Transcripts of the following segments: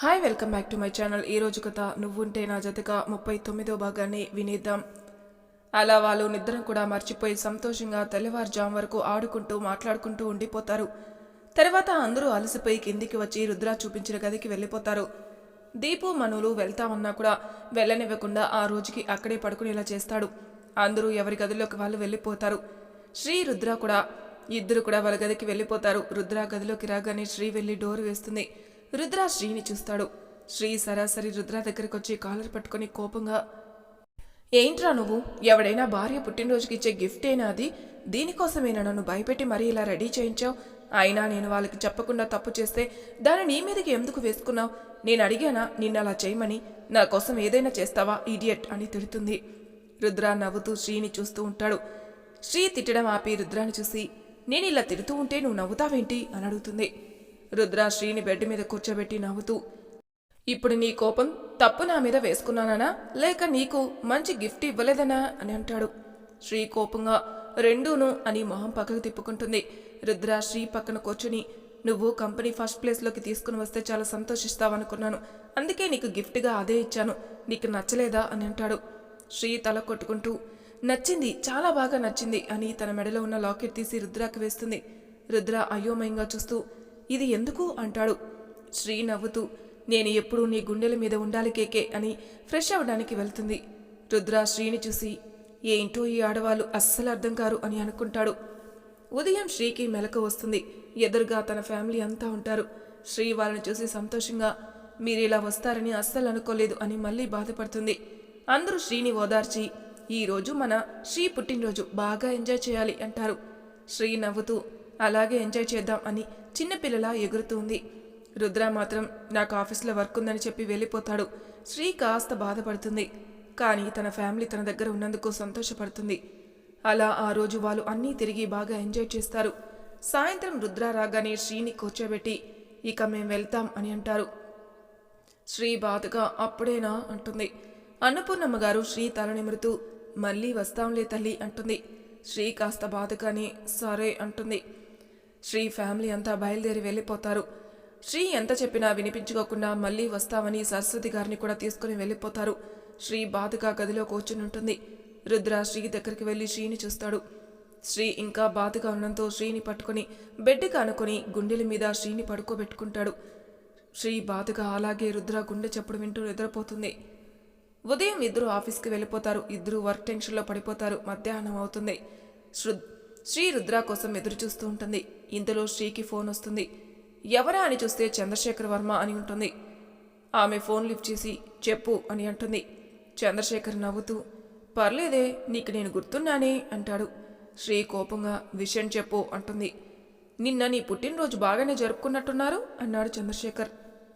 Hi welcome back to my channel ఈ రోజు కథ నువ్వుంటే నా జతగా ముప్పై తొమ్మిదో భాగాన్ని వినేద్దాం. అలా వాళ్ళు నిద్ర కూడా మర్చిపోయి సంతోషంగా తెల్లవారుజాము వరకు ఆడుకుంటూ మాట్లాడుకుంటూ ఉండిపోతారు. తర్వాత అందరూ అలసిపోయి కిందికి వచ్చి రుద్ర చూపించిన గదికి వెళ్ళిపోతారు. దీపు మనులు వెళ్తామన్నా కూడా వెళ్ళనివ్వకుండా ఆ రోజుకి అక్కడే పడుకునేలా చేస్తాడు. అందరూ ఎవరి గదిలోకి వాళ్ళు వెళ్ళిపోతారు. శ్రీ రుద్ర కూడా ఇద్దరు కూడా వాళ్ళ గదికి వెళ్ళిపోతారు. రుద్ర గదిలోకి రాగానే శ్రీ వెళ్ళి డోర్ వేస్తుంది. రుద్ర శ్రీని చూస్తాడు. శ్రీ సరాసరి రుద్ర దగ్గరకొచ్చి కాలర్ పట్టుకుని కోపంగా ఏంట్రా నువ్వు? ఎవడైనా భార్య పుట్టినరోజుకి ఇచ్చే గిఫ్ట్ అయినా అది? దీనికోసమేనా నన్ను భయపెట్టి మరీ ఇలా రెడీ చేయించావు? అయినా నేను వాళ్ళకి చెప్పకుండా తప్పు చేస్తే దాన్ని నీ మీదకి ఎందుకు వేసుకున్నావు? నేను అడిగానా నిన్ను అలా చేయమని? నా కోసం ఏదైనా చేస్తావా ఈడియట్ అని తిడుతుంది. రుద్ర నవ్వుతూ శ్రీని చూస్తూ ఉంటాడు. శ్రీ తిట్టడం ఆపి రుద్రాని చూసి నేను ఇలా తిడుతూ ఉంటే నువ్వు నవ్వుతావేంటి? అని అడుగుతుంది. రుద్ర శ్రీని బెడ్ మీద కూర్చోబెట్టి నవ్వుతూ ఇప్పుడు నీ కోపం తప్పు నా మీద వేసుకున్నానా లేక నీకు మంచి గిఫ్ట్ ఇవ్వలేదనా? అని అంటాడు. శ్రీ కోపంగా రెండూను అని మొహం పక్కకు తిప్పుకుంటుంది. రుద్రాశ్రీ పక్కన కూర్చుని నువ్వు కంపెనీ ఫస్ట్ ప్లేస్లోకి తీసుకుని వస్తే చాలా సంతోషిస్తావనుకున్నాను. అందుకే నీకు గిఫ్ట్గా అదే ఇచ్చాను. నీకు నచ్చలేదా? అని అంటాడు. శ్రీ తల కొట్టుకుంటూ నచ్చింది చాలా బాగా నచ్చింది అని తన మెడలో ఉన్న లాకెట్ తీసి రుద్రాకి వేస్తుంది. రుద్ర అయోమయంగా చూస్తూ ఇది ఎందుకు? అంటాడు. శ్రీ నవ్వుతూ నేను ఎప్పుడూ నీ గుండెల మీద ఉండాలి కేకే అని ఫ్రెష్ అవ్వడానికి వెళ్తుంది. రుద్ర శ్రీని చూసి ఏంటో ఈ ఆడవాళ్ళు అస్సలు అర్థం కారు అని అనుకుంటాడు. ఉదయం శ్రీకి మెలకు వస్తుంది. ఎదురుగా తన ఫ్యామిలీ అంతా ఉంటారు. శ్రీ వాళ్ళని చూసి సంతోషంగా మీరు ఇలా వస్తారని అస్సలు అనుకోలేదు అని మళ్ళీ బాధపడుతుంది. అందరూ శ్రీని ఓదార్చి ఈ రోజు మన శ్రీ పుట్టినరోజు బాగా ఎంజాయ్ చేయాలి అంటారు. శ్రీ నవ్వుతూ అలాగే ఎంజాయ్ చేద్దాం అని చిన్నపిల్లలా ఎగురుతుంది. రుద్ర మాత్రం నాకు ఆఫీస్లో వర్క్ ఉందని చెప్పి వెళ్ళిపోతాడు. శ్రీ కాస్త బాధపడుతుంది. కానీ తన ఫ్యామిలీ తన దగ్గర ఉన్నందుకు సంతోషపడుతుంది. అలా ఆ రోజు వాళ్ళు అన్నీ తిరిగి బాగా ఎంజాయ్ చేస్తారు. సాయంత్రం రుద్ర రాగానే శ్రీని కూర్చోబెట్టి ఇక మేం వెళ్తాం అని అంటారు. శ్రీ బాధగా అప్పుడేనా అంటుంది. అన్నపూర్ణమ్మ గారు శ్రీ తల నిమురుతూ మళ్ళీ వస్తాంలే తల్లి అంటుంది. శ్రీ కాస్త బాధగానే సరే అంటుంది. శ్రీ ఫ్యామిలీ అంతా బయలుదేరి వెళ్ళిపోతారు. శ్రీ ఎంత చెప్పినా వినిపించుకోకుండా మళ్ళీ వస్తామని సరస్వతి గారిని కూడా తీసుకుని వెళ్ళిపోతారు. శ్రీ బాధగా గదిలో కూర్చుని ఉంటుంది. రుద్ర శ్రీ దగ్గరికి వెళ్ళి శ్రీని చూస్తాడు. శ్రీ ఇంకా బాధగా ఉండడంతో శ్రీని పట్టుకొని బెడ్కి అనుకొని గుండెల మీద శ్రీని పడుకోబెట్టుకుంటాడు. శ్రీ బాధగా అలాగే రుద్ర గుండె చప్పుడు వింటూ నిద్రపోతుంది. ఉదయం ఇద్దరు ఆఫీస్కి వెళ్ళిపోతారు. ఇద్దరు వర్క్ టెన్షన్లో పడిపోతారు. మధ్యాహ్నం అవుతుంది. శృ- శ్రీ రుద్ర కోసం ఎదురు చూస్తూ ఉంటుంది. ఇంతలో శ్రీకి ఫోన్ వస్తుంది. ఎవరా అని చూస్తే చంద్రశేఖర్ వర్మ అని ఉంటుంది. ఆమె ఫోన్ లిఫ్ట్ చేసి చెప్పు అని అంటుంది. చంద్రశేఖర్ నవ్వుతూ పర్లేదే నీకు నేను గుర్తున్నానే అంటాడు. శ్రీ కోపంగా విషయం చెప్పు అంటుంది. నిన్న నీ పుట్టినరోజు బాగానే జరుపుకున్నట్టున్నారు అన్నాడు చంద్రశేఖర్.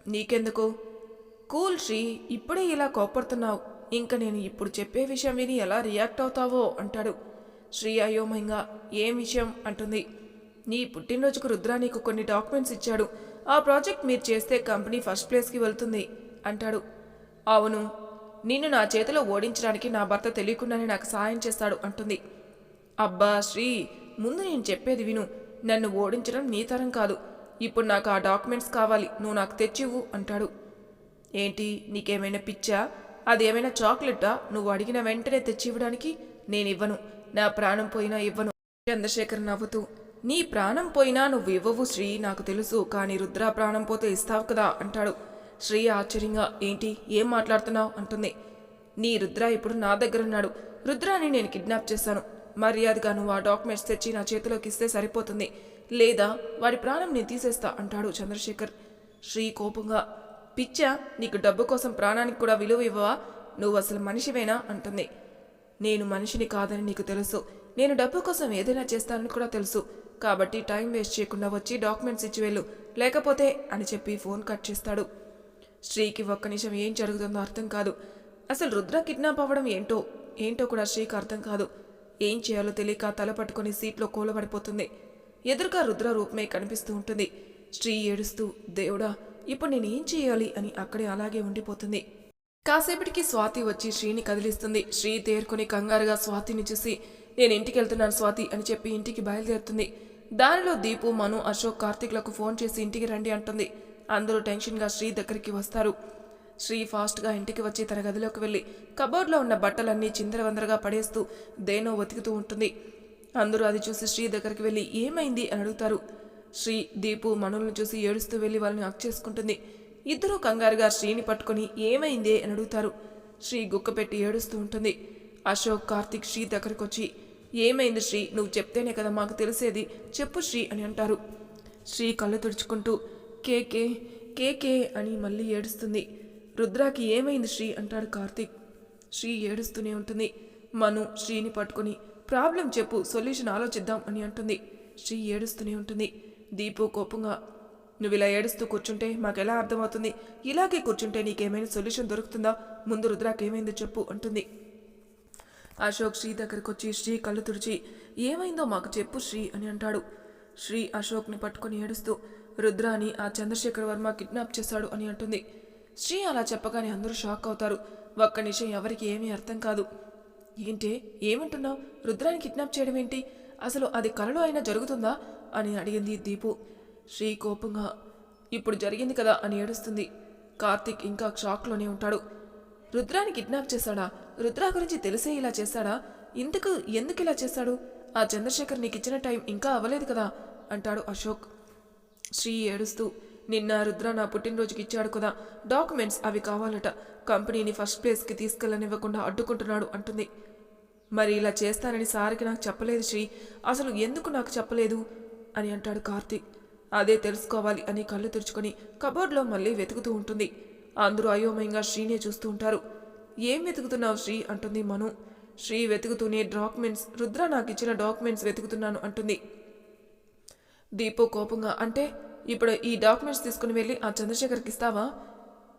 నీకెందుకు? కూల్ శ్రీ ఇప్పుడే ఇలా కోపడుతున్నావు ఇంకా నేను ఇప్పుడు చెప్పే విషయం విని ఎలా రియాక్ట్ అవుతావో అంటాడు. శ్రీ అయోమయంగా ఏం విషయం? అంటుంది. నీ పుట్టినరోజుకు రుద్ర నీకు కొన్ని డాక్యుమెంట్స్ ఇచ్చాడు. ఆ ప్రాజెక్ట్ మీరు చేస్తే కంపెనీ ఫస్ట్ ప్లేస్కి వెళ్తుంది అంటాడు. అవును. నిన్ను నా చేతిలో ఓడించడానికి నా భర్త తెలియకుండానే నాకు సాయం చేస్తాడు అంటుంది. అబ్బా శ్రీ! ముందు నేను చెప్పేది విను. నన్ను ఓడించడం నీ తరం కాదు. ఇప్పుడు నాకు ఆ డాక్యుమెంట్స్ కావాలి. నువ్వు నాకు తెచ్చివు అంటాడు. ఏంటి? నీకేమైనా పిచ్చా? అదేమైనా చాక్లెట్టా నువ్వు అడిగిన వెంటనే తెచ్చి ఇవ్వడానికి నేను ఇవ్వను. నా ప్రాణం పోయినా ఇవ్వను. చంద్రశేఖర్ నవ్వుతూ నీ ప్రాణం పోయినా నువ్వు ఇవ్వవు శ్రీ నాకు తెలుసు కానీ రుద్ర ప్రాణం పోతే ఇస్తావు కదా అంటాడు. శ్రీ ఆశ్చర్యంగా ఏంటి ఏం మాట్లాడుతున్నావు? అంటుంది. నీ రుద్ర ఇప్పుడు నా దగ్గర ఉన్నాడు రుద్రాని నేను కిడ్నాప్ చేశాను. మర్యాదగా నువ్వు ఆ డాక్యుమెంట్స్ తెచ్చి నా చేతిలోకి ఇస్తే సరిపోతుంది. లేదా వాడి ప్రాణం నేను తీసేస్తా అంటాడు చంద్రశేఖర్. శ్రీ కోపంగా పిచ్చా నీకు డబ్బు కోసం ప్రాణానికి కూడా విలువ ఇవ్వవా? నువ్వు అసలు మనిషివేనా? అంటుంది. నేను మనిషిని కాదని నీకు తెలుసు. నేను డబ్బు కోసం ఏదైనా చేస్తానని కూడా తెలుసు. కాబట్టి టైం వేస్ట్ చేయకుండా వచ్చి డాక్యుమెంట్స్ ఇచ్చి వెళ్ళు. లేకపోతే అని చెప్పి ఫోన్ కట్ చేస్తాడు. శ్రీకి ఒక్క నిమిషం ఏం జరుగుతుందో అర్థం కాదు. అసలు రుద్ర కిడ్నాప్ అవ్వడం ఏంటో ఏంటో కూడా శ్రీకి అర్థం కాదు. ఏం చేయాలో తెలియక తల పట్టుకొని సీట్లో కూలబడిపోతుంది. ఎదురుగా రుద్ర రూపమే కనిపిస్తూ ఉంటుంది. శ్రీ ఏడుస్తూ దేవుడా ఇప్పుడు నేను ఏం చేయాలి? అని అక్కడే అలాగే ఉండిపోతుంది. కాసేపటికి స్వాతి వచ్చి శ్రీని కదిలిస్తుంది. శ్రీ తేరుకొని కంగారుగా స్వాతిని చూసి నేను ఇంటికి వెళ్తున్నాను స్వాతి అని చెప్పి ఇంటికి బయలుదేరుతుంది. దానిలో దీపు మను అశోక్ కార్తీక్లకు ఫోన్ చేసి ఇంటికి రండి అంటుంది. అందరూ టెన్షన్గా శ్రీ దగ్గరికి వస్తారు. శ్రీ ఫాస్ట్గా ఇంటికి వచ్చి తన గదిలోకి వెళ్ళి కబోర్డ్లో ఉన్న బట్టలన్నీ చిందరవందరగా పడేస్తూ దేనో వెతుకుతూ ఉంటుంది. అందరూ అది చూసి శ్రీ దగ్గరికి వెళ్ళి ఏమైంది? అని అడుగుతారు. శ్రీ దీపు మనులను చూసి ఏడుస్తూ వెళ్ళి వాళ్ళని హక్ చేసుకుంటుంది. ఇద్దరూ కంగారుగా శ్రీని పట్టుకొని ఏమైంది అని అడుగుతారు. శ్రీ గుక్క పెట్టి ఏడుస్తూ ఉంటుంది. అశోక్ కార్తిక్ శ్రీ దగ్గరకు వచ్చి ఏమైంది శ్రీ? నువ్వు చెప్తేనే కదా మాకు తెలిసేది. చెప్పు శ్రీ అని అంటారు. శ్రీ కళ్ళు తుడుచుకుంటూ కేకే కేకే అని మళ్ళీ ఏడుస్తుంది. రుద్రాకి ఏమైంది శ్రీ అంటాడు కార్తీక్. శ్రీ ఏడుస్తూనే ఉంటుంది. మను శ్రీని పట్టుకుని ప్రాబ్లం చెప్పు సొల్యూషన్ ఆలోచిద్దాం అని అంటుంది. శ్రీ ఏడుస్తూనే ఉంటుంది. దీపు కోపంగా నువ్వు ఇలా ఏడుస్తూ కూర్చుంటే మాకెలా అర్థమవుతుంది? ఇలాగే కూర్చుంటే నీకేమైనా సొల్యూషన్ దొరుకుతుందా? ముందు రుద్రాకేమైందో చెప్పు అంటుంది. అశోక్ శ్రీ దగ్గరకు వచ్చి శ్రీ కళ్ళు తుడిచి ఏమైందో మాకు చెప్పు శ్రీ అని అంటాడు. శ్రీ అశోక్ని పట్టుకొని ఏడుస్తూ రుద్రాని ఆ చంద్రశేఖర్ వర్మ కిడ్నాప్ చేశాడు అని అంటుంది. శ్రీ అలా చెప్పగానే అందరూ షాక్ అవుతారు. ఒక్క నిమిషం ఎవరికి ఏమీ అర్థం కాదు. ఏంటే? ఏమంటున్నావు? రుద్రాన్ని కిడ్నాప్ చేయడం ఏంటి అసలు అది కలలో అయినా జరుగుతుందా? అని అడిగింది దీపు. శ్రీ కోపంగా ఇప్పుడు జరిగింది కదా అని ఏడుస్తుంది. కార్తీక్ ఇంకా షాక్లోనే ఉంటాడు. రుద్రాని కిడ్నాప్ చేశాడా? రుద్రా గురించి తెలిసే ఇలా చేశాడా? ఇంతకు ఎందుకు ఇలా చేశాడు? ఆ చంద్రశేఖర్ నీకు ఇచ్చిన టైం ఇంకా అవ్వలేదు కదా అంటాడు అశోక్. శ్రీ ఏడుస్తూ నిన్న రుద్ర నా పుట్టినరోజుకి ఇచ్చాడు కదా. డాక్యుమెంట్స్ అవి కావాలట. కంపెనీని ఫస్ట్ ప్లేస్కి తీసుకెళ్ళనివ్వకుండా అడ్డుకుంటున్నాడు అంటుంది. మరి ఇలా చేస్తానని సార్కి నాకు చెప్పలేదు శ్రీ. అసలు ఎందుకు నాకు చెప్పలేదు? అని అంటాడు కార్తీక్. అదే తెలుసుకోవాలి అని కళ్ళు తెరుచుకొని కబోర్డ్లో మళ్ళీ వెతుకుతూ ఉంటుంది. అందరూ అయోమయంగా శ్రీనే చూస్తూ ఉంటారు. ఏం వెతుకుతున్నావు శ్రీ? అంటుంది మను. శ్రీ వెతుకుతూనే డాక్యుమెంట్స్ రుద్ర నాకు ఇచ్చిన డాక్యుమెంట్స్ వెతుకుతున్నాను అంటుంది. దీపు కోపంగా అంటే ఇప్పుడు ఈ డాక్యుమెంట్స్ తీసుకుని వెళ్ళి ఆ చంద్రశేఖర్కి ఇస్తావా?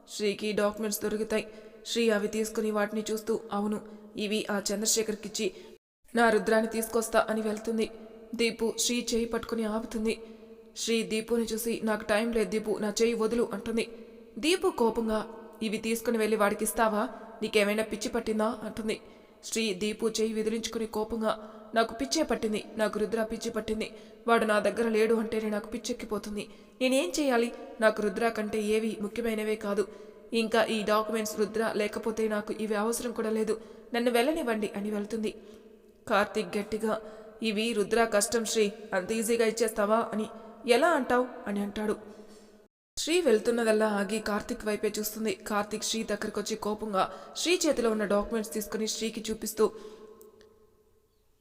శ్రీకి డాక్యుమెంట్స్ దొరుకుతాయి. శ్రీ అవి తీసుకుని వాటిని చూస్తూ అవును ఇవి ఆ చంద్రశేఖర్కిచ్చి నా రుద్రాన్ని తీసుకొస్తా అని వెళ్తుంది. దీపు శ్రీ చేయి పట్టుకుని ఆపుతుంది. శ్రీ దీపుని చూసి నాకు టైం లేదు దీపు నా చేయి వదులు అంటుంది. దీపు కోపంగా ఇవి తీసుకుని వెళ్ళి వాడికి ఇస్తావా? నీకేమైనా పిచ్చి పట్టిందా? అంటుంది. శ్రీ దీపు చేయి విదిలించుకుని కోపంగా నాకు పిచ్చే పట్టింది నాకు రుద్ర పిచ్చి పట్టింది. వాడు నా దగ్గర లేడు అంటేనే నాకు పిచ్చెక్కిపోతుంది. నేనేం చేయాలి? నాకు రుద్ర కంటే ఏవి ముఖ్యమైనవే కాదు. ఇంకా ఈ డాక్యుమెంట్స్ రుద్ర లేకపోతే నాకు ఇవి అవసరం కూడా లేదు. నన్ను వెళ్ళనివ్వండి అని వెళ్తుంది. కార్తీక్ గట్టిగా ఇవి రుద్ర కష్టం శ్రీ అంత ఈజీగా ఇచ్చేస్తావా? అని ఎలా అంటావు? అని అంటాడు. శ్రీ వెళ్తున్నదల్లా ఆగి కార్తిక్ వైపే చూస్తుంది. కార్తిక్ శ్రీ దగ్గరకు వచ్చి కోపంగా శ్రీ చేతిలో ఉన్న డాక్యుమెంట్స్ తీసుకుని శ్రీకి చూపిస్తూ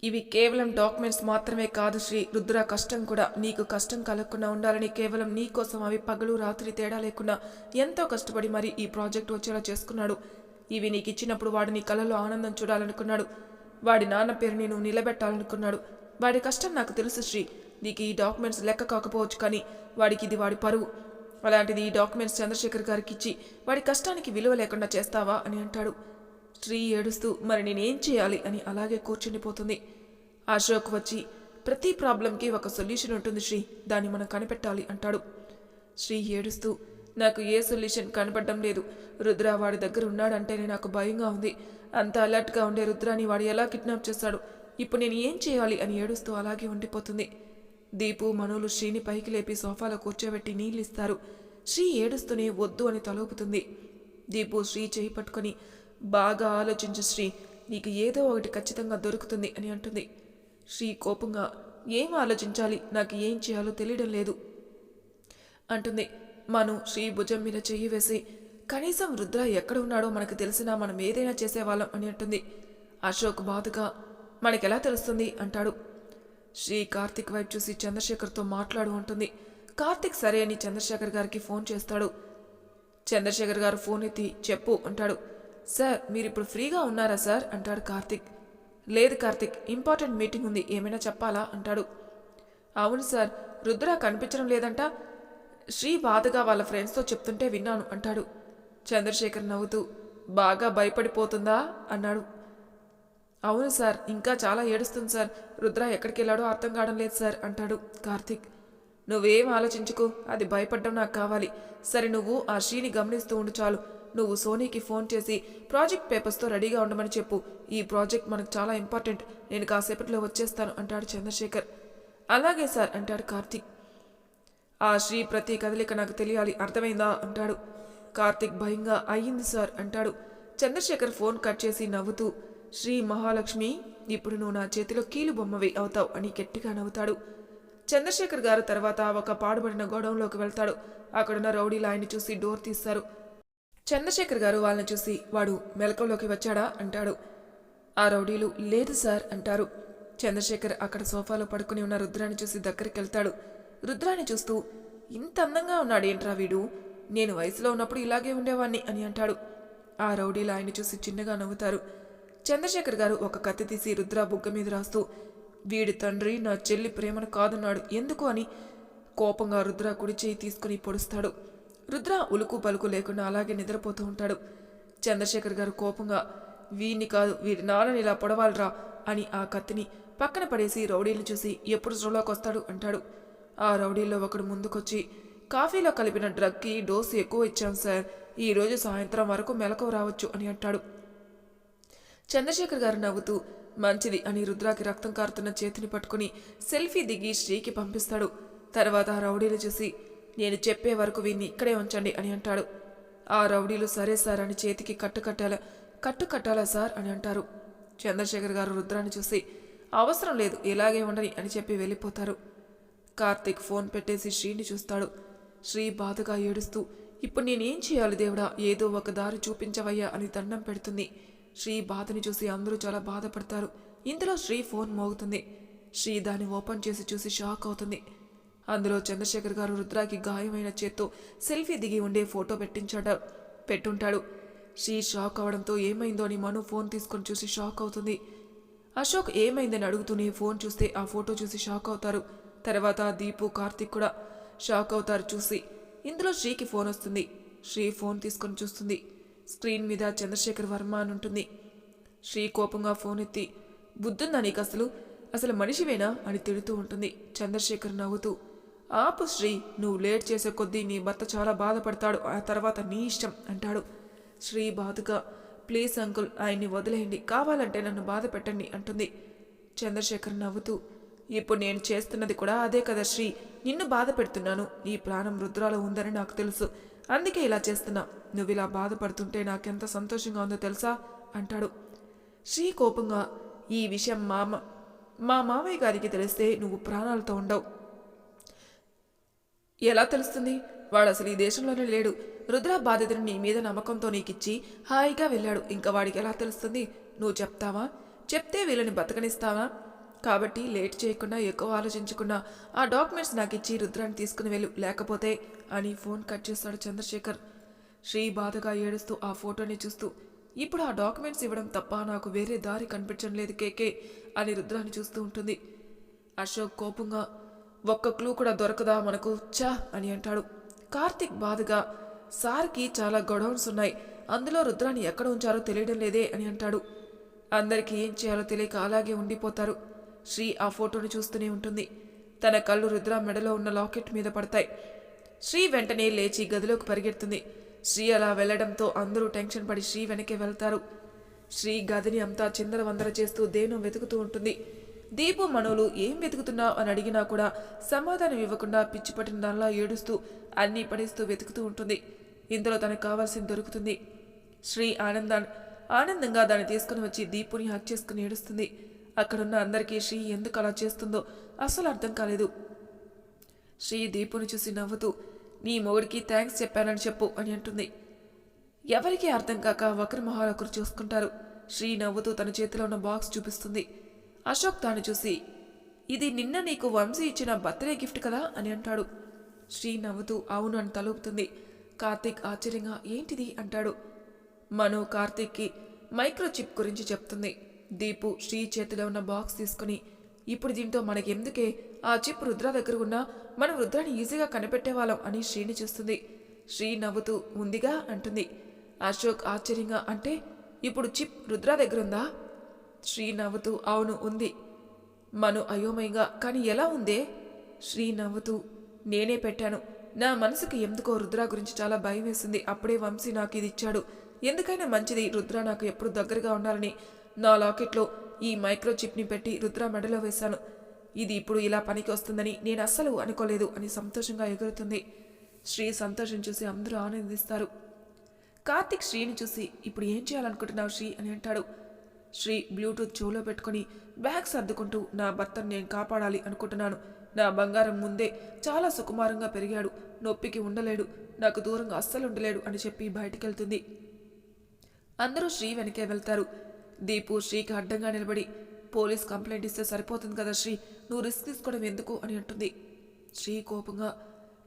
ఇవి కేవలం డాక్యుమెంట్స్ మాత్రమే కాదు శ్రీ. రుద్ర కష్టం కూడా నీకు కష్టం కలగకుండా ఉండాలని కేవలం నీ కోసం అవి పగలు రాత్రి తేడా లేకుండా ఎంతో కష్టపడి మరి ఈ ప్రాజెక్ట్ వచ్చేలా చేసుకున్నాడు. ఇవి నీకు ఇచ్చినప్పుడు వాడు నీ కలలో ఆనందం చూడాలనుకున్నాడు. వాడి నాన్న పేరు నేను నిలబెట్టాలనుకున్నాడు. వాడి కష్టం నాకు తెలుసు శ్రీ. నీకు ఈ డాక్యుమెంట్స్ లెక్క కాకపోవచ్చు కానీ వాడికి ఇది వాడి పరువు. అలాంటిది ఈ డాక్యుమెంట్స్ చంద్రశేఖర్ గారికి ఇచ్చి వాడి కష్టానికి విలువ లేకుండా చేస్తావా అని అంటాడు. శ్రీ ఏడుస్తూ మరి నేనేం చేయాలి? అని అలాగే కూర్చుండిపోతుంది. అశోక్ వచ్చి ప్రతి ప్రాబ్లంకి ఒక సొల్యూషన్ ఉంటుంది శ్రీ దాన్ని మనం కనిపెట్టాలి అంటాడు. శ్రీ ఏడుస్తూ నాకు ఏ సొల్యూషన్ కనపడడం లేదు. రుద్ర వాడి దగ్గర ఉన్నాడంటేనే నాకు భయంగా ఉంది. అంత అలర్ట్గా ఉండే రుద్రాని వాడు ఎలా కిడ్నాప్ చేస్తాడు? ఇప్పుడు నేను ఏం చేయాలి? అని ఏడుస్తూ అలాగే ఉండిపోతుంది. దీపు మనోలు శ్రీని పైకి లేపి సోఫాలో కూర్చోబెట్టి నీళ్ళు ఇస్తారు శ్రీ ఏడుస్తూనే వద్దు అని తలోపుతుంది. దీపు శ్రీ చేయి పట్టుకొని బాగా ఆలోచించు శ్రీ నీకు ఏదో ఒకటి ఖచ్చితంగా దొరుకుతుంది అని అంటుంది. శ్రీ కోపంగా ఏం ఆలోచించాలి? నాకు ఏం చేయాలో తెలియడం లేదు అంటుంది. మను శ్రీ భుజం మీద చెయ్యి వేసి కనీసం రుద్ర ఎక్కడ ఉన్నాడో మనకు తెలిసినా మనం ఏదైనా చేసేవాళ్ళం అని అంటుంది. అశోక్ బాధగా మనకెలా తెలుస్తుంది? అంటాడు. శ్రీ కార్తిక్ వైపు చూసి చంద్రశేఖర్తో మాట్లాడు అంటుంది. కార్తిక్ సరే అని చంద్రశేఖర్ గారికి ఫోన్ చేస్తాడు. చంద్రశేఖర్ గారు ఫోన్ ఎత్తి చెప్పు అంటాడు. సార్ మీరు ఇప్పుడు ఫ్రీగా ఉన్నారా సార్? అంటాడు కార్తిక్. లేదు కార్తిక్ ఇంపార్టెంట్ మీటింగ్ ఉంది ఏమైనా చెప్పాలా? అంటాడు. అవును సార్ రుద్ర కనిపించడం లేదంట. శ్రీ బాధగా వాళ్ళ ఫ్రెండ్స్తో చెప్తుంటే విన్నాను అంటాడు. చంద్రశేఖర్ నవ్వుతూ బాగా భయపడిపోతుందా? అన్నాడు. అవును సార్ ఇంకా చాలా ఏడుస్తుంది సార్. రుద్ర ఎక్కడికి వెళ్ళాడో అర్థం కావడం లేదు సార్ అంటాడు కార్తిక్. నువ్వేం ఆలోచించుకు అది భయపడ్డం నాకు కావాలి. సరే నువ్వు ఆ శ్రీని గమనిస్తూ ఉండు చాలు. నువ్వు సోనీకి ఫోన్ చేసి ప్రాజెక్ట్ పేపర్స్తో రెడీగా ఉండమని చెప్పు. ఈ ప్రాజెక్ట్ మనకు చాలా ఇంపార్టెంట్. నేను కాసేపట్లో వచ్చేస్తాను అంటాడు చంద్రశేఖర్. అలాగే సార్ అంటాడు కార్తిక్. ఆ శ్రీ ప్రతి కదలిక నాకు తెలియాలి అర్థమైందా అంటాడు. కార్తిక్ భయంగా అయ్యింది సార్ అంటాడు. చంద్రశేఖర్ ఫోన్ కట్ చేసి నవ్వుతూ శ్రీ మహాలక్ష్మి ఇప్పుడు నువ్వు నా చేతిలో కీలు బొమ్మవి అవుతావు అని గట్టిగా నవ్వుతాడు. చంద్రశేఖర్ గారు తర్వాత ఒక పాడుబడిన గోడౌన్లోకి వెళ్తాడు. అక్కడున్న రౌడీలు ఆయన్ని చూసి డోర్ తీస్తారు. చంద్రశేఖర్ గారు వాళ్ళని చూసి వాడు మెలకువలోకి వచ్చాడా? అంటాడు. ఆ రౌడీలు లేదు సార్ అంటారు. చంద్రశేఖర్ అక్కడ సోఫాలో పడుకుని ఉన్న రుద్రాన్ని చూసి దగ్గరికి వెళ్తాడు రుద్రాన్ని చూస్తూ ఇంత అందంగా ఉన్నాడేంట్రా వీడు? నేను వయసులో ఉన్నప్పుడు ఇలాగే ఉండేవాణ్ణి అని అంటాడు. ఆ రౌడీలు ఆయన్ని చూసి చిన్నగా నవ్వుతారు. చంద్రశేఖర్ గారు ఒక కత్తి తీసి రుద్ర బుగ్గ మీద రాస్తూ వీడి తండ్రి నా చెల్లి ప్రేమను కాదన్నాడు. ఎందుకు? అని కోపంగా రుద్ర కుడి చేయి తీసుకుని పొడుస్తాడు. రుద్ర ఉలుకు పలుకు లేకుండా అలాగే నిద్రపోతూ ఉంటాడు. చంద్రశేఖర్ గారు కోపంగా వీడిని కాదు వీడి నాన్నని ఇలా పొడవాలరా అని ఆ కత్తిని పక్కన పడేసి రౌడీలు చూసి ఎప్పుడు స్రోలోకి వస్తాడు అంటాడు. ఆ రౌడీల్లో ఒకడు ముందుకొచ్చి కాఫీలో కలిపిన డ్రగ్కి డోసు ఎక్కువ ఇచ్చాం సార్. ఈరోజు సాయంత్రం వరకు మెలకు రావచ్చు అని అంటాడు. చంద్రశేఖర్ గారు నవ్వుతూ మంచిది అని రుద్రాకి రక్తం కారుతున్న చేతిని పట్టుకుని సెల్ఫీ దిగి శ్రీకి పంపిస్తాడు. తర్వాత ఆ రౌడీలు చూసి నేను చెప్పే వరకు వీన్ని ఇక్కడే ఉంచండి అని అంటాడు. ఆ రౌడీలు సరే సార్ అని చేతికి కట్టు కట్టాలా కట్టు కట్టాలా సార్ అని అంటారు. చంద్రశేఖర్ గారు రుద్రాన్ని చూసి అవసరం లేదు ఇలాగే ఉండని అని చెప్పి వెళ్ళిపోతారు. కార్తీక్ ఫోన్ పెట్టేసి శ్రీని చూస్తాడు. శ్రీ బాధగా ఏడుస్తూ ఇప్పుడు నేనేం చేయాలి దేవుడా ఏదో ఒక దారి చూపించవయ్యా అని దండం పెడుతుంది. శ్రీ బాధని చూసి అందరూ చాలా బాధపడతారు. ఇందులో శ్రీ ఫోన్ మోగుతుంది. శ్రీ దాన్ని ఓపెన్ చేసి చూసి షాక్ అవుతుంది. అందులో చంద్రశేఖర్ గారు రుద్రాకి గాయమైన చేత్తో సెల్ఫీ దిగి ఉండే ఫోటో పెట్టించాడు పెట్టుంటాడు. శ్రీ షాక్ అవడంతో ఏమైందో అని మను ఫోన్ తీసుకొని చూసి షాక్ అవుతుంది. అశోక్ ఏమైందని అడుగుతూనే ఫోన్ చూస్తే ఆ ఫోటో చూసి షాక్ అవుతారు. తర్వాత దీపు కార్తిక్ కూడా షాక్ అవుతారు చూసి. ఇందులో శ్రీకి ఫోన్ వస్తుంది. శ్రీ ఫోన్ తీసుకొని చూస్తుంది. స్క్రీన్ మీద చంద్రశేఖర్ వర్మ అని ఉంటుంది. శ్రీ కోపంగా ఫోన్ ఎత్తి బుద్ధుందా నీకు అసలు? అసలు మనిషివేనా? అని తిడుతూ ఉంటుంది చంద్రశేఖర్ నవ్వుతూ. ఆపు శ్రీ నువ్వు లేట్ చేసే కొద్దీ నీ భర్త చాలా బాధపడతాడు ఆ తర్వాత నీ ఇష్టం అంటాడు. శ్రీ బాధగా ప్లీజ్ అంకుల్ ఆయన్ని వదిలేయండి కావాలంటే నన్ను బాధ పెట్టండి అంటుంది చంద్రశేఖర్ నవ్వుతూ. ఇప్పుడు నేను చేస్తున్నది కూడా అదే కదా శ్రీ నిన్ను బాధ పెడుతున్నాను నీ ప్రాణం రుద్రాలో ఉందని నాకు తెలుసు అందుకే ఇలా చేస్తున్నా. నువ్వు ఇలా బాధపడుతుంటే నాకెంత సంతోషంగా ఉందో తెలుసా? అంటాడు. శ్రీ కోపంగా ఈ విషయం మామ మా మామయ్య గారికి తెలిస్తే నువ్వు ప్రాణాలతో ఉండవు. ఎలా తెలుస్తుంది? వాడు అసలు ఈ దేశంలోనే లేడు. రుద్ర బాధితుని నీ మీద నమ్మకంతో నీకిచ్చి హాయిగా వెళ్ళాడు. ఇంకా వాడికి ఎలా తెలుస్తుంది? నువ్వు చెప్తావా? చెప్తే వీళ్ళని బతకనిస్తావా? కాబట్టి లేట్ చేయకుండా ఎక్కువ ఆలోచించకుండా ఆ డాక్యుమెంట్స్ నాకు ఇచ్చి రుద్రాన్ని తీసుకుని వెళ్ళు లేకపోతే అని ఫోన్ కట్ చేస్తాడు చంద్రశేఖర్. శ్రీ బాధగా ఏడుస్తూ ఆ ఫోటోని చూస్తూ ఇప్పుడు ఆ డాక్యుమెంట్స్ ఇవ్వడం తప్ప నాకు వేరే దారి కనిపించడం లేదు కేకే అని రుద్రాన్ని చూస్తూ ఉంటుంది. అశోక్ కోపంగా ఒక్క క్లూ కూడా దొరకదా మనకు? చా అని అంటాడు. కార్తిక్ బాధగా సార్కి చాలా గొడౌన్స్ ఉన్నాయి అందులో రుద్రాన్ని ఎక్కడ ఉంచారో తెలియడం లేదే అని అంటాడు. అందరికీ ఏం చేయాలో తెలియక అలాగే ఉండిపోతారు. శ్రీ ఆ ఫోటోను చూస్తూనే ఉంటుంది. తన కళ్ళు రుద్ర మెడలో ఉన్న లాకెట్ మీద పడతాయి. శ్రీ వెంటనే లేచి గదిలోకి పరిగెడుతుంది. శ్రీ అలా వెళ్ళడంతో అందరూ టెన్షన్ పడి శ్రీ వెనకే వెళ్తారు. శ్రీ గదిని అంతా చిందరవందర చేస్తూ దేనం వెతుకుతూ ఉంటుంది. దీపు మనోలు ఏం వెతుకుతున్నావు? అని అడిగినా కూడా సమాధానం ఇవ్వకుండా పిచ్చిపట్టిన దానిలా ఏడుస్తూ అన్నీ పడేస్తూ వెతుకుతూ ఉంటుంది. ఇందులో తనకు కావాల్సింది దొరుకుతుంది. శ్రీ ఆనందాన్ ఆనందంగా దాన్ని తీసుకుని వచ్చి దీపుని హక్ చేసుకుని ఏడుస్తుంది. అక్కడున్న అందరికీ శ్రీ ఎందుకు అలా చేస్తుందో అసలు అర్థం కాలేదు. శ్రీ దీపుని చూసి నవ్వుతూ నీ మొగుడికి థ్యాంక్స్ చెప్పానని చెప్పు అని అంటుంది. ఎవరికీ అర్థం కాక ఒకరి మొహాలు ఒకరు చూసుకుంటారు. శ్రీ నవ్వుతూ తన చేతిలో ఉన్న బాక్స్ చూపిస్తుంది. అశోక్ తాను చూసి ఇది నిన్న నీకు వంశీ ఇచ్చిన బర్త్డే గిఫ్ట్ కదా అని అంటాడు. శ్రీ నవ్వుతూ అవును అని తలుపుతుంది. కార్తీక్ ఆశ్చర్యంగా ఏంటిది? అంటాడు. మను కార్తీక్కి మైక్రోచిప్ గురించి చెప్తుంది. దీపు శ్రీ చేతిలో ఉన్న బాక్స్ తీసుకుని ఇప్పుడు దీంతో మనకెందుకే? ఆ చిప్ రుద్ర దగ్గర ఉన్నా మనం రుద్రాన్ని ఈజీగా కనిపెట్టేవాళ్ళం అని శ్రీని చూస్తుంది. శ్రీ నవ్వుతూ ఉందిగా అంటుంది. అశోక్ ఆశ్చర్యంగా అంటే ఇప్పుడు చిప్ రుద్ర దగ్గర ఉందా శ్రీ నవ్వుతూ అవును ఉంది. మను అయోమయంగా కానీ ఎలా ఉందే? శ్రీ నవ్వుతూ నేనే పెట్టాను. నా మనసుకి ఎందుకో రుద్ర గురించి చాలా భయం వేసింది. అప్పుడే వంశీ నాకు ఇది ఇచ్చాడు. ఎందుకైనా మంచిది రుద్ర నాకు ఎప్పుడు దగ్గరగా ఉండాలని. నా లాకెట్లో ఈ మైక్రోచిప్ని పెట్టి రుద్ర మెడలో వేశాను. ఇది ఇప్పుడు ఇలా పనికి వస్తుందని నేను అస్సలు అనుకోలేదు అని సంతోషంగా ఎగురుతుంది. శ్రీ సంతోషం చూసి అందరూ ఆనందిస్తారు. కార్తిక్ శ్రీని చూసి ఇప్పుడు ఏం చేయాలనుకుంటున్నావు శ్రీ అని అంటాడు. శ్రీ బ్లూటూత్ చెవులో పెట్టుకుని బ్యాగ్ సర్దుకుంటూ నా భర్తను నేను కాపాడాలి అనుకుంటున్నాను. నా బంగారం ముందే చాలా సుకుమారంగా పెరిగాడు. నొప్పికి ఉండలేడు. నాకు దూరంగా అస్సలు ఉండలేడు అని చెప్పి బయటికెళ్తుంది. అందరూ శ్రీ వెనకే వెళ్తారు. దీపు శ్రీకి అడ్డంగా నిలబడి పోలీస్ కంప్లైంట్ ఇస్తే సరిపోతుంది కదా శ్రీ? నువ్వు రిస్క్ తీసుకోవడం ఎందుకు? అని అంటుంది. శ్రీ కోపంగా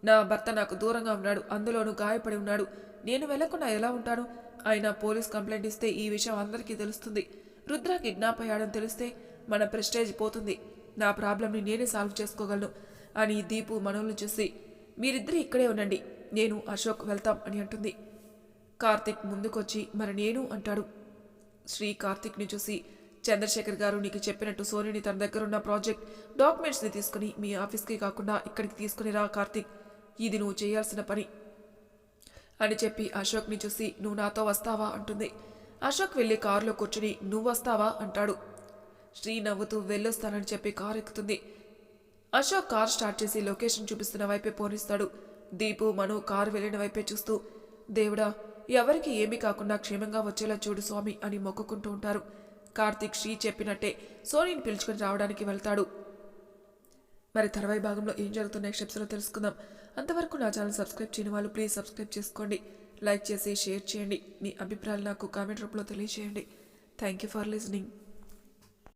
నా భర్త నాకు దూరంగా ఉన్నాడు అందులోనూ గాయపడి ఉన్నాడు. నేను వెళ్ళకుండా ఎలా ఉంటాను? ఆయన పోలీస్ కంప్లైంట్ ఇస్తే ఈ విషయం అందరికీ తెలుస్తుంది. రుద్ర కిడ్నాప్ అయ్యాడని తెలిస్తే మన ప్రెస్టేజ్ పోతుంది. నా ప్రాబ్లంని నేనే సాల్వ్ చేసుకోగలను అని దీపు మనోళ్ళు చూసి. మీరిద్దరు ఇక్కడే ఉండండి నేను అశోక్ వెళ్తాం అని అంటుంది. కార్తిక్ ముందుకొచ్చి మరి నేను? అంటాడు. శ్రీ కార్తిక్ని చూసి చంద్రశేఖర్ గారు నీకు చెప్పినట్టు సోనిని తన దగ్గర ఉన్న ప్రాజెక్ట్ డాక్యుమెంట్స్ని తీసుకుని మీ ఆఫీస్కి కాకుండా ఇక్కడికి తీసుకుని రా కార్తిక్. ఇది నువ్వు చేయాల్సిన పని. అని చెప్పి అశోక్ని చూసి నువ్వు నాతో వస్తావా అంటుంది. అశోక్ వెళ్ళి కారులో కూర్చుని నువ్వు వస్తావా అంటాడు. శ్రీ నవ్వుతూ వెళ్ళొస్తానని చెప్పి కారు ఎక్కుతుంది. అశోక్ కార్ స్టార్ట్ చేసి లొకేషన్ చూపిస్తున్న వైపే పోనిస్తాడు. దీపు మను కారు వెళ్ళిన వైపే చూస్తూ దేవుడా ఎవరికి ఏమీ కాకుండా క్షేమంగా వచ్చేలా చూడు స్వామి అని మొక్కుకుంటూ ఉంటారు. కార్తీక్ శ్రీ చెప్పినట్టే సోనీని పిలుచుకుని రావడానికి వెళ్తాడు. మరి తర్వాయి భాగంలో ఏం జరుగుతున్న నెక్స్ట్ తెలుసుకుందాం. అంతవరకు నా ఛానల్ సబ్స్క్రైబ్ చేయని వాళ్ళు ప్లీజ్ సబ్స్క్రైబ్ చేసుకోండి. లైక్ చేసి షేర్ చేయండి. మీ అభిప్రాయాలు నాకు కామెంట్ రూపంలో తెలియజేయండి. Thank you for listening.